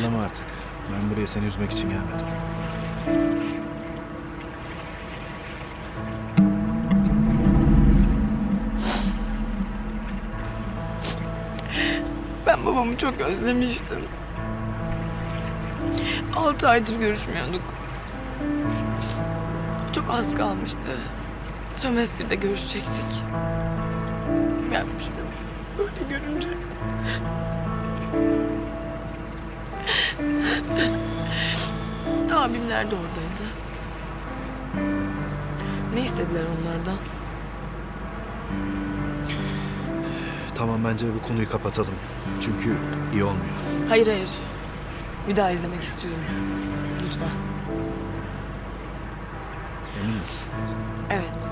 Ağlama artık. Ben buraya seni üzmek için gelmedim. Ben babamı çok özlemiştim. Altı aydır görüşmüyorduk. Çok az kalmıştı. Sömestr'de görüşecektik. Şimdi böyle görünce... Abimler de oradaydı. Ne istediler onlardan? Tamam bence bu konuyu kapatalım. Çünkü iyi olmuyor. Hayır hayır. Bir daha izlemek istiyorum. Lütfen. Emin misin? Evet.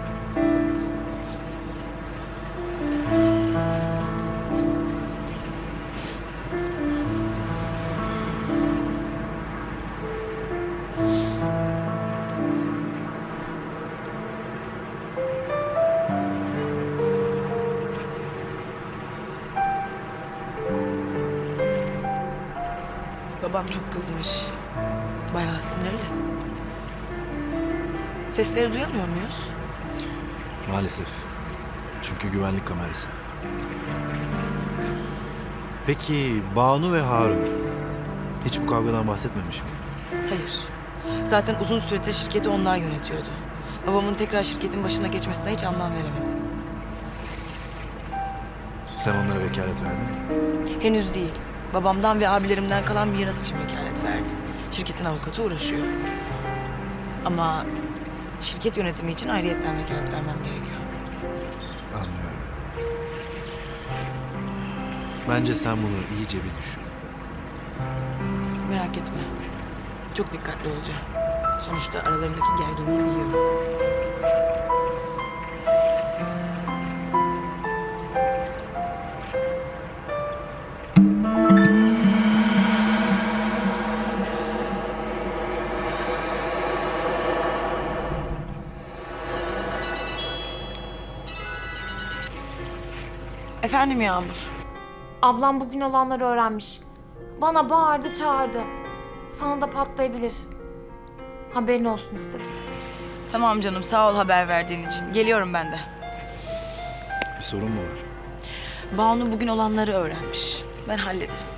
Babam çok kızmış. Bayağı sinirli. Sesleri duyamıyor muyuz? Maalesef. Çünkü güvenlik kamerası. Peki Banu ve Harun hiç bu kavgadan bahsetmemiş mi? Hayır. Zaten uzun süredir şirketi onlar yönetiyordu. Babamın tekrar şirketin başına geçmesine hiç anlam veremedim. Sen onlara vekalet verdin mi? Henüz değil. Babamdan ve abilerimden kalan miras için vekalet verdim. Şirketin avukatı uğraşıyor. Ama şirket yönetimi için ayrıyetten vekalet vermem gerekiyor. Anlıyorum. Bence sen bunu iyice bir düşün. Merak etme. Çok dikkatli olacağım. Sonuçta aralarındaki gerginliği biliyorum. Efendim Yağmur. Ablam bugün olanları öğrenmiş. Bana bağırdı çağırdı. Sana da patlayabilir. Haberin olsun istedim. Tamam canım sağ ol haber verdiğin için. Geliyorum ben de. Bir sorun mu var? Banu bugün olanları öğrenmiş. Ben hallederim.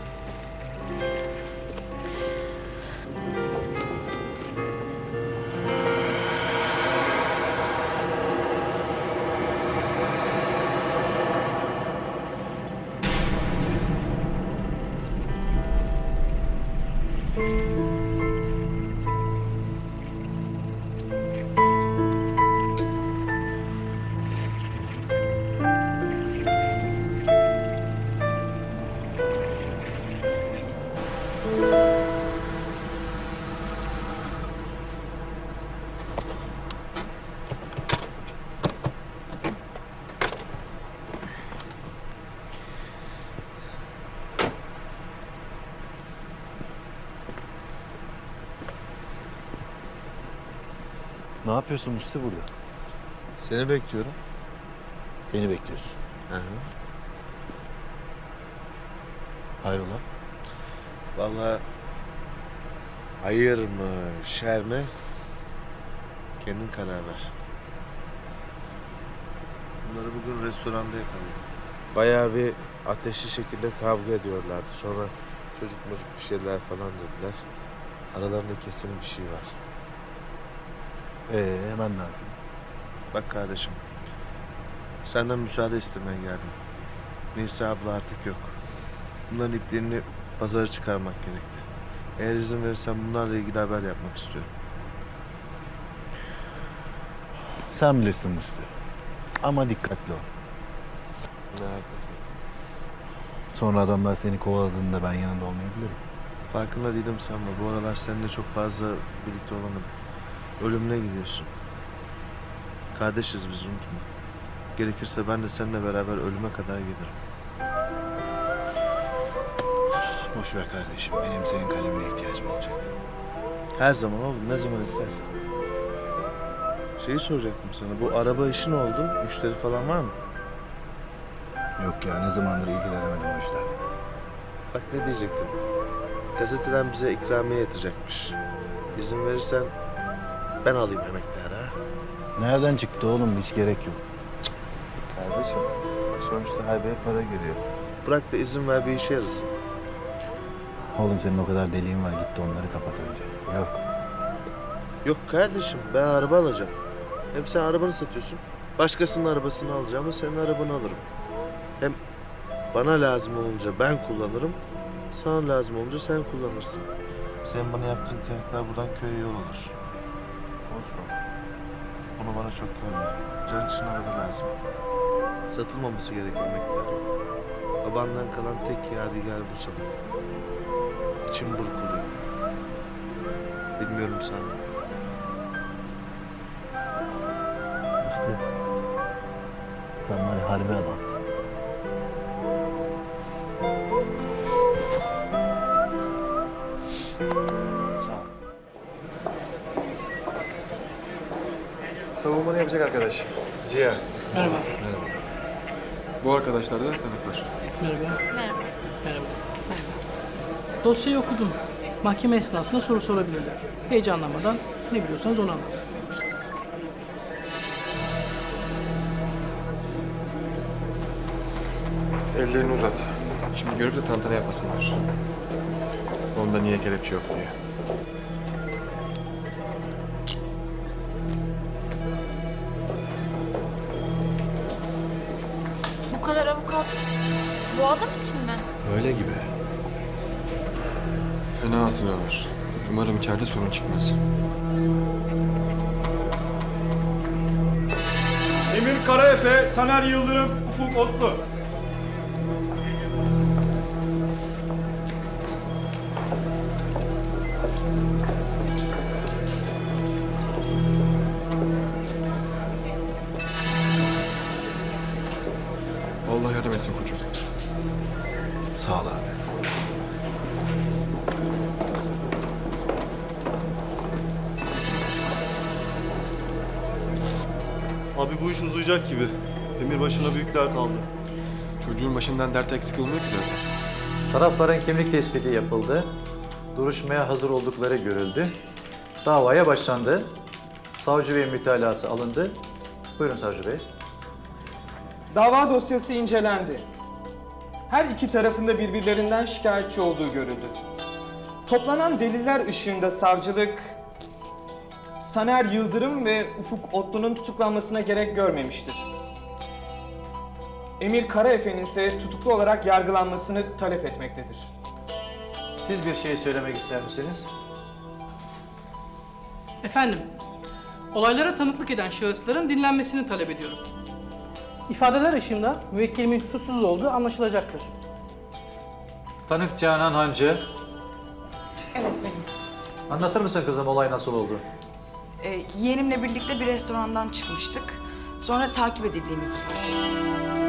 Ne yapıyorsun Musti burada? Seni bekliyorum. Beni bekliyorsun. Hı hı. Hayrola? Vallahi hayır mı, şer mi? Kendin karar ver. Bunları bugün restoranda yakaladım. Bayağı bir ateşli şekilde kavga ediyorlardı. Sonra çocuk mocuk bir şeyler falan dediler. Aralarında kesin bir şey var. Ee, ben ne yapayım? Bak kardeşim, senden müsaade istemeye geldim. Nisa abla artık yok. Bunların ipliğini pazara çıkarmak gerekti. Eğer izin verirsen bunlarla ilgili haber yapmak istiyorum. Sen bilirsin Musti. Ama dikkatli ol. Merak etme. Sonra adamlar seni kovaladığında ben yanında olmayabilirim. Farkında değilim sanma. Bu aralar seninle çok fazla birlikte olamadık. Ölümüne gidiyorsun. Kardeşiz biz unutma. Gerekirse ben de seninle beraber ölüme kadar giderim. Boş ver kardeşim. Benim senin kalemine ihtiyacım olacak. Her zaman oğlum ne zaman istersen. Şeyi soracaktım sana. Bu araba işi ne oldu? Müşteri falan var mı? Yok ya ne zamandır ilgilenemedim o işlerle. Bak ne diyecektim. gazeteden bize ikramiye yatacakmış. İzin verirsen ben alayım emekler ha. Nereden çıktı oğlum? Hiç gerek yok. Kardeşim sonuçta haybeye para geliyor. Bırak da izin ver bir işe yarasın. Oğlum senin o kadar deliğin var. Git de onları kapat önce. Yok. Yok kardeşim ben araba alacağım. Hem sen arabanı satıyorsun. Başkasının arabasını alacağım ama senin arabanı alırım. Hem bana lazım olunca ben kullanırım. Sana lazım olunca sen kullanırsın. Sen bana yaptığın kayaklar buradan köye yol olur. Bunu bana çok görme. Can için araba lazım. Satılmaması gereken emektar. Babandan kalan tek yadigar bu sana. İçim burkuluyor. Bilmiyorum sen de. İşte. Sen var ya harbi adamsın. Savunmanı yapacak arkadaş. Ziya. Merhaba. Merhaba. Bu arkadaşlar da tanıklar. Merhaba. Merhaba. Merhaba. Dosyayı okudum. Mahkeme esnasında soru sorabilirler. Heyecanlanmadan ne biliyorsanız onu anlatın. Ellerini uzat. Şimdi görüp de tantana yapmasınlar. Onda niye kelepçe yok diye. Adam için mi? Öyle gibi. Fena asılıyorlar. Umarım içeride sorun çıkmaz. Emir Karaefe, Saner Yıldırım, Ufuk Otlu. Allah yardım etsin koçum. Sağ ol abi. Abi bu iş uzayacak gibi. Emir başına büyük dert aldı. Çocuğun başından dert eksik olmuyor ki zaten. Tarafların kimlik tespiti yapıldı. Duruşmaya hazır oldukları görüldü. Davaya başlandı. Savcı Bey mütalası alındı. Buyurun Savcı Bey. Dava dosyası incelendi. Her iki tarafında birbirlerinden şikayetçi olduğu görüldü. Toplanan deliller ışığında savcılık Saner Yıldırım ve Ufuk Otlu'nun tutuklanmasına gerek görmemiştir. Emir Karaefe'nin ise tutuklu olarak yargılanmasını talep etmektedir. Siz bir şey söylemek ister misiniz? Efendim, olaylara tanıklık eden şahısların dinlenmesini talep ediyorum. İfadeler ışığında müvekkilimin suçsuz olduğu anlaşılacaktır. Tanık Canan Hancı. Evet benim. Anlatır mısın kızım olay nasıl oldu? Ee, yeğenimle birlikte bir restorandan çıkmıştık. Sonra takip edildiğimizi fark ettim.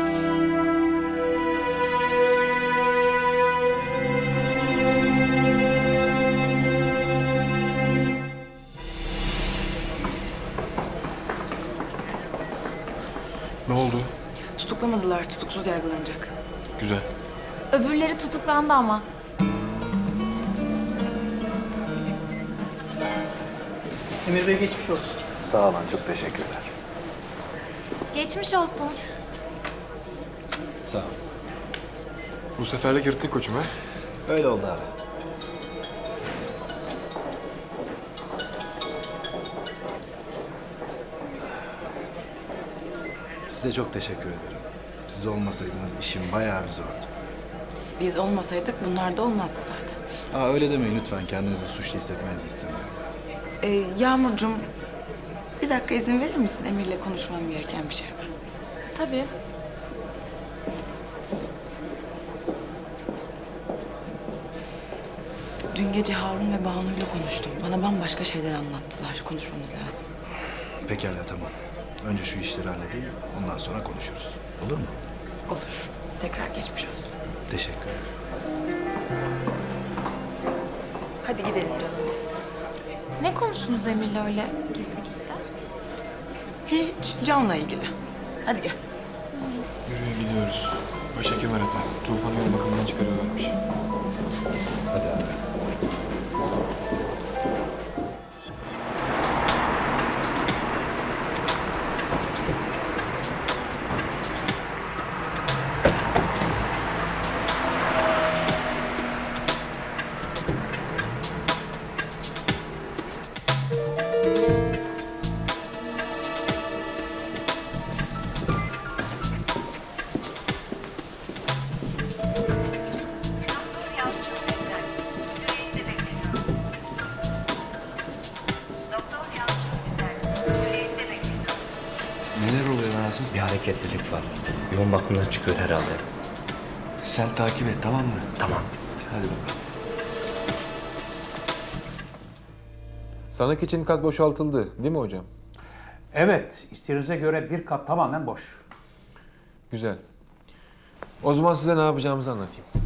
Tutuklamadılar, tutuksuz yargılanacak. Güzel. Öbürleri tutuklandı ama. Emir Bey geçmiş olsun. Sağ olun. Çok teşekkürler. Geçmiş olsun. Sağ ol. Bu seferlik yırttın koçum ha? Öyle oldu abi. Size çok teşekkür ederim. Siz olmasaydınız işim bayağı bir zordu. Biz olmasaydık bunlar da olmazdı zaten. Aa öyle demeyin lütfen. Kendinizi suçlu hissetmenizi istemiyorum. Ee, Yağmurcuğum, bir dakika izin verir misin? Emir'le konuşmam gereken bir şey var. Tabii. Dün gece Harun ve Banu'yla konuştum. Bana bambaşka şeyler anlattılar. Konuşmamız lazım. Pekala tamam. Önce şu işleri halledeyim. Ondan sonra konuşuruz. Olur mu? Olur. Tekrar geçmiş olsun. Teşekkür ederim. Hadi gidelim canım biz. Ne konuştunuz Emir'le öyle gizli gizli? Hiç. Can'la ilgili. Hadi gel. Yürüye gidiyoruz. Başhekim aradı. Tufan'ı yol bakımından çıkarıyorlarmış. Hadi abi. Çıkıyor herhalde. Sen takip et tamam mı? Tamam. Hadi bakalım. Sanık için kat boşaltıldı değil mi hocam? Evet, isteğinize göre bir kat tamamen boş. Güzel. O zaman size ne yapacağımızı anlatayım.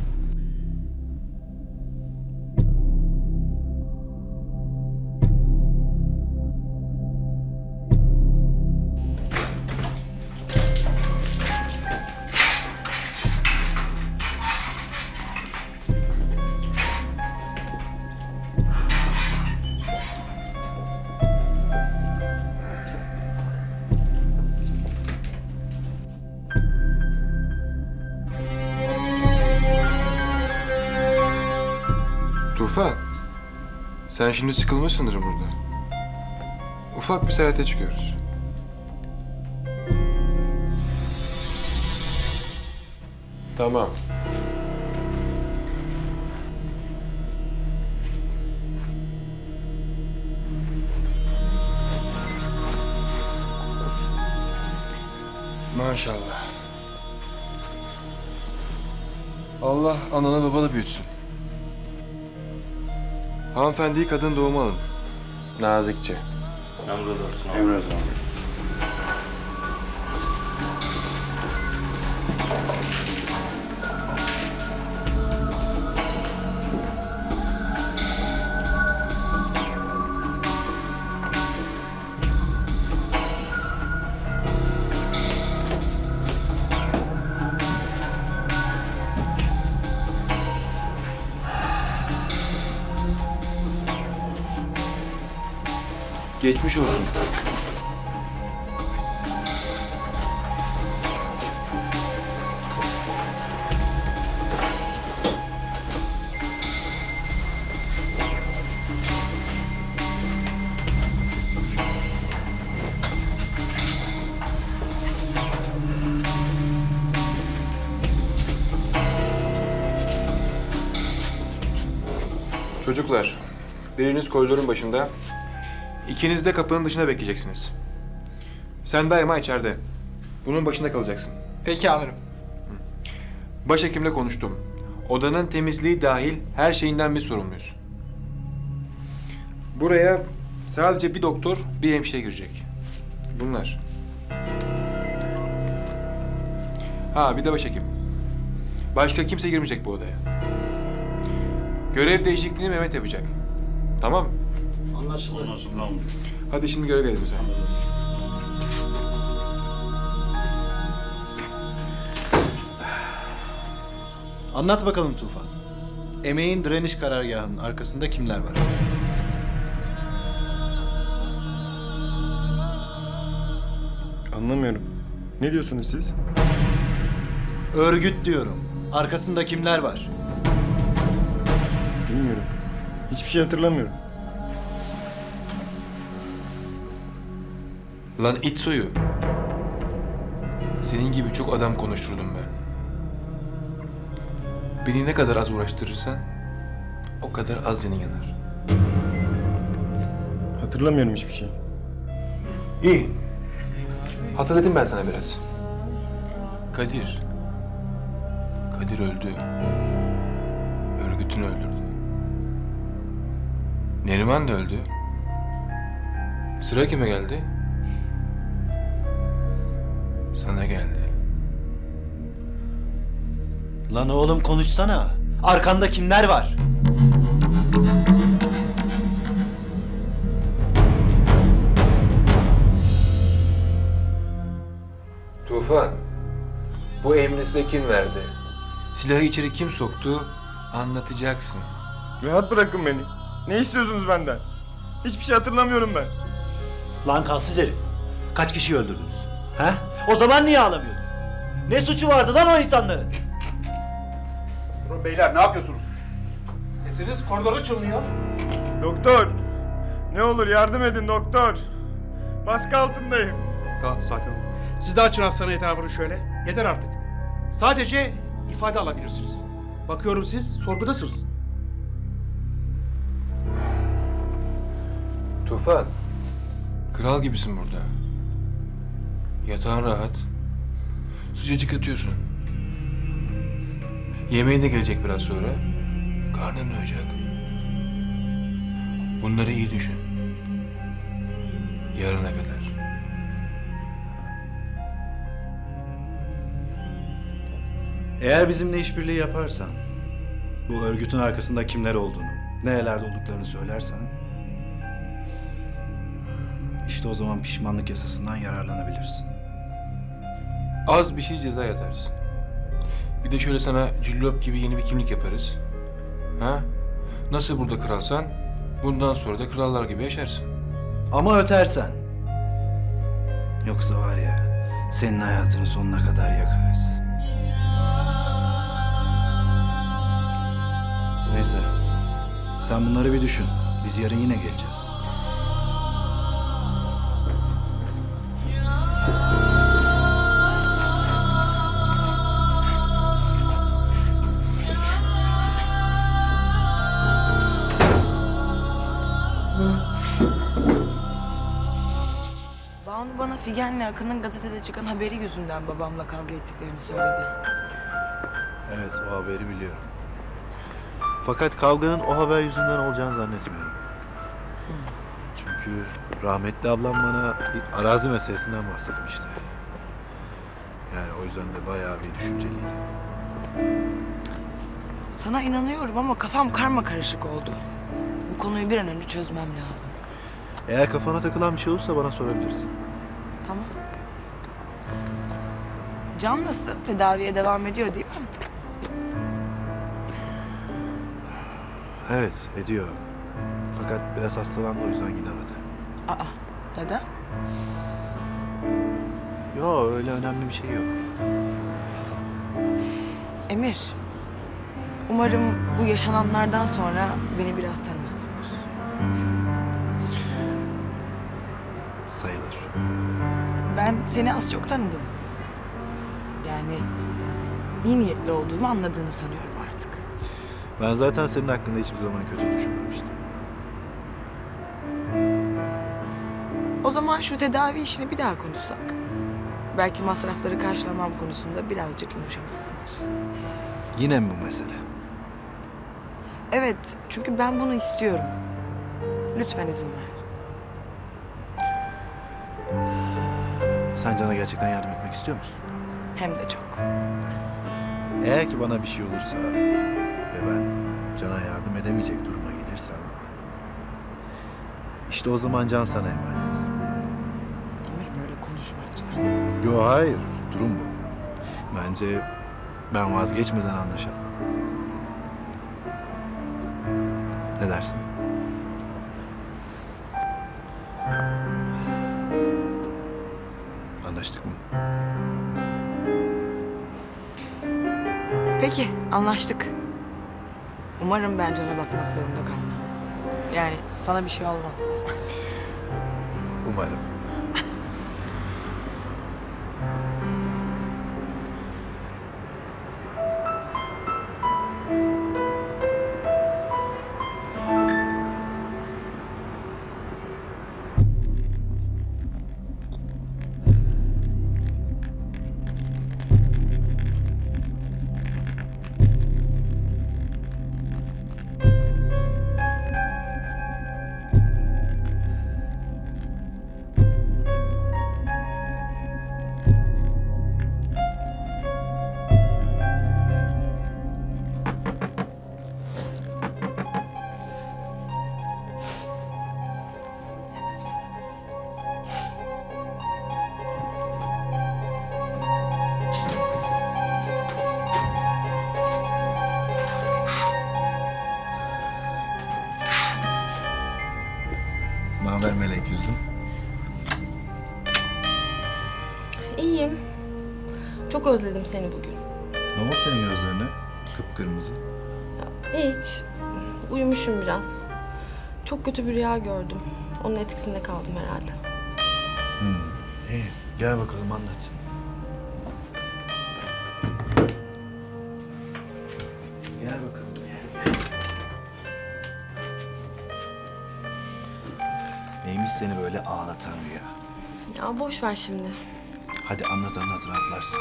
Sen şimdi sıkılmışsındır burada. Ufak bir seyahate çıkıyoruz. Tamam. Maşallah. Allah analı babalı büyütsün. Hanımefendiyi kadın doğuma alın. Nazikçe. Geçmiş olsun. Çocuklar, biriniz koridorun başında, ikiniz de kapının dışında bekleyeceksiniz. Sen daima içeride. Bunun başında kalacaksın. Peki amirim. Başhekimle konuştum. Odanın temizliği dahil her şeyinden biz sorumluyuz. Buraya sadece bir doktor, bir hemşire girecek. Bunlar. Ha bir de başhekim. Başka kimse girmeyecek bu odaya. Görev değişikliğini Mehmet yapacak. Tamam mı? Anlaşıldı. Anlaşıldı. Hadi şimdi görev elimize. Anlat bakalım Tufan. Emeğin direniş karargahının arkasında kimler var? Anlamıyorum. Ne diyorsunuz siz? Örgüt diyorum. Arkasında kimler var? Bilmiyorum. Hiçbir şey hatırlamıyorum. Lan it soyu. Senin gibi çok adam konuşturdum ben. Beni ne kadar az uğraştırırsan o kadar az canın yanar. Hatırlamıyorum hiçbir şey. İyi. Hatırlatayım ben sana biraz. Kadir. Kadir öldü. Örgütünü öldürdü. Neriman da öldü. Sıra kime geldi? Sana geldi. Lan oğlum konuşsana. Arkanda kimler var? Tufan, bu emri size kim verdi? Silahı içeri kim soktu? Anlatacaksın. Rahat bırakın beni. Ne istiyorsunuz benden? Hiçbir şey hatırlamıyorum ben. Lan kalsız herif. Kaç kişiyi öldürdünüz? He? O zaman niye ağlamıyordun? Ne suçu vardı lan o insanların? Durun beyler ne yapıyorsunuz? Sesiniz koridora çınlıyor. Doktor! Ne olur yardım edin doktor. Baskı altındayım. Tamam sakin olun. Siz de açın hastane etrafını şöyle. Yeter artık. Sadece ifade alabilirsiniz. Bakıyorum siz sorgudasınız. Tufan, kral gibisin burada. Yatağın rahat. Sıcacık yatıyorsun. Yemeğin de gelecek biraz sonra. Karnın doyacak. Bunları iyi düşün. Yarına kadar. Eğer bizimle işbirliği yaparsan, bu örgütün arkasında kimler olduğunu, nerelerde olduklarını söylersen... ...işte o zaman pişmanlık yasasından yararlanabilirsin. Az bir şey ceza yatarsın. Bir de şöyle sana cillop gibi yeni bir kimlik yaparız. Ha? Nasıl burada kralsan, bundan sonra da krallar gibi yaşarsın. Ama ötersen. Yoksa var ya, senin hayatını sonuna kadar yakarız. Neyse, sen bunları bir düşün. Biz yarın yine geleceğiz. Figen'le Akın'ın gazetede çıkan haberi yüzünden babamla kavga ettiklerini söyledi. Evet o haberi biliyorum. Fakat kavganın o haber yüzünden olacağını zannetmiyorum. Çünkü rahmetli ablam bana bir arazi meselesinden bahsetmişti. Yani o yüzden de bayağı bir düşünceliydi. Sana inanıyorum ama kafam karma karışık oldu. Bu konuyu bir an önce çözmem lazım. Eğer kafana takılan bir şey olursa bana sorabilirsin. Tamam. Can nasıl? Tedaviye devam ediyor değil mi? Evet ediyor. Fakat biraz hastalandı o yüzden gidemedi. Aa, neden? Yo öyle önemli bir şey yok. Emir, umarım bu yaşananlardan sonra beni biraz tanımışsındır. Ben seni az çok tanıdım. Yani iyi niyetli olduğumu anladığını sanıyorum artık. Ben zaten senin hakkında hiçbir zaman kötü düşünmemiştim. O zaman şu tedavi işini bir daha konuşsak. Belki masrafları karşılamam konusunda birazcık yumuşamışsındır. Yine mi bu mesele? Evet, çünkü ben bunu istiyorum. Lütfen izin ver. Sen Can'a gerçekten yardım etmek istiyor musun? Hem de çok. Eğer ki bana bir şey olursa ve ben Can'a yardım edemeyecek duruma gelirsem... ...işte o zaman Can sana emanet. Emir böyle konuşma lütfen. Yo hayır, durum bu. Bence ben vazgeçmeden anlaşalım. Ne dersin? Anlaştık mı? Peki, anlaştık. Umarım ben Can'a bakmak zorunda kalmam. Yani sana bir şey olmaz. Umarım. Özledim seni bugün. Ne oldu senin gözlerine? Kıpkırmızı. Hiç. Uyumuşum biraz. Çok kötü bir rüya gördüm. Onun etkisinde kaldım herhalde. İyi, gel bakalım anlat. Gel bakalım. Neymiş seni böyle ağlatan rüya? Ya boş ver şimdi. Hadi anlat anlat rahatlarsın.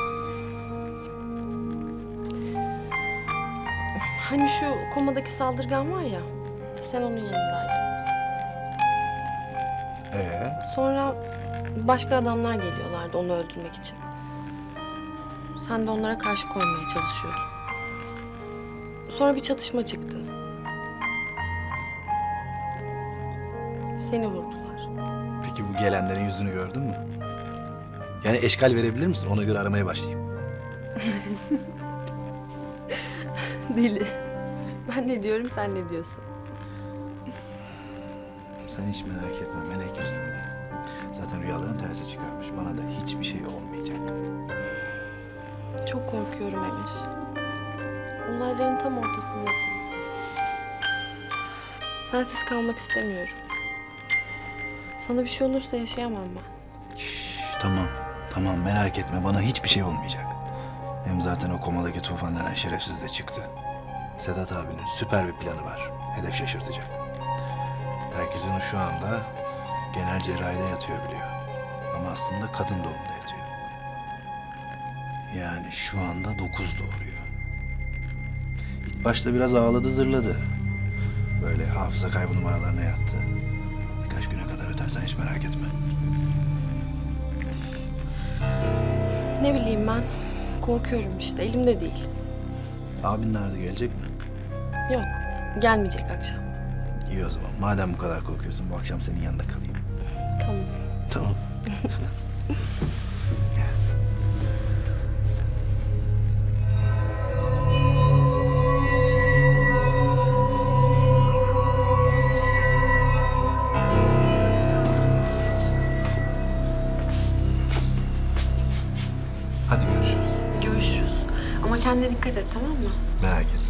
Hani şu komadaki saldırgan var ya, sen onun yanındaydın. Ee? Sonra başka adamlar geliyorlardı onu öldürmek için. Sen de onlara karşı koymaya çalışıyordun. Sonra bir çatışma çıktı. Seni vurdular. Peki bu gelenlerin yüzünü gördün mü? Yani eşkal verebilir misin? Ona göre aramaya başlayayım. Deli. Ben ne diyorum sen ne diyorsun? Sen hiç merak etme melek yüzlüm benim. Zaten rüyaların tersi çıkarmış. Bana da hiçbir şey olmayacak. Çok korkuyorum Emir. Olayların tam ortasındasın. Sensiz kalmak istemiyorum. Sana bir şey olursa yaşayamam ben. Şş, tamam, tamam merak etme. Bana hiçbir şey olmayacak. Hem zaten o komadaki tufan denen şerefsiz de çıktı. Sedat abinin süper bir planı var. Hedef şaşırtacak. Herkesin şu anda genel cerrahide yatıyor biliyor. Ama aslında kadın doğumda yatıyor. Yani şu anda dokuz doğuruyor. İlk başta biraz ağladı zırladı. Böyle hafıza kaybı numaralarına yattı. Birkaç güne kadar ötersen hiç merak etme. Ne bileyim ben. Korkuyorum işte. Elimde değil. Abin nerede gelecek mi? Yok. Gelmeyecek akşam. İyi o zaman. Madem bu kadar korkuyorsun bu akşam senin yanında kalayım. Tamam. Tamam. dikkat et tamam mı? Merak etme.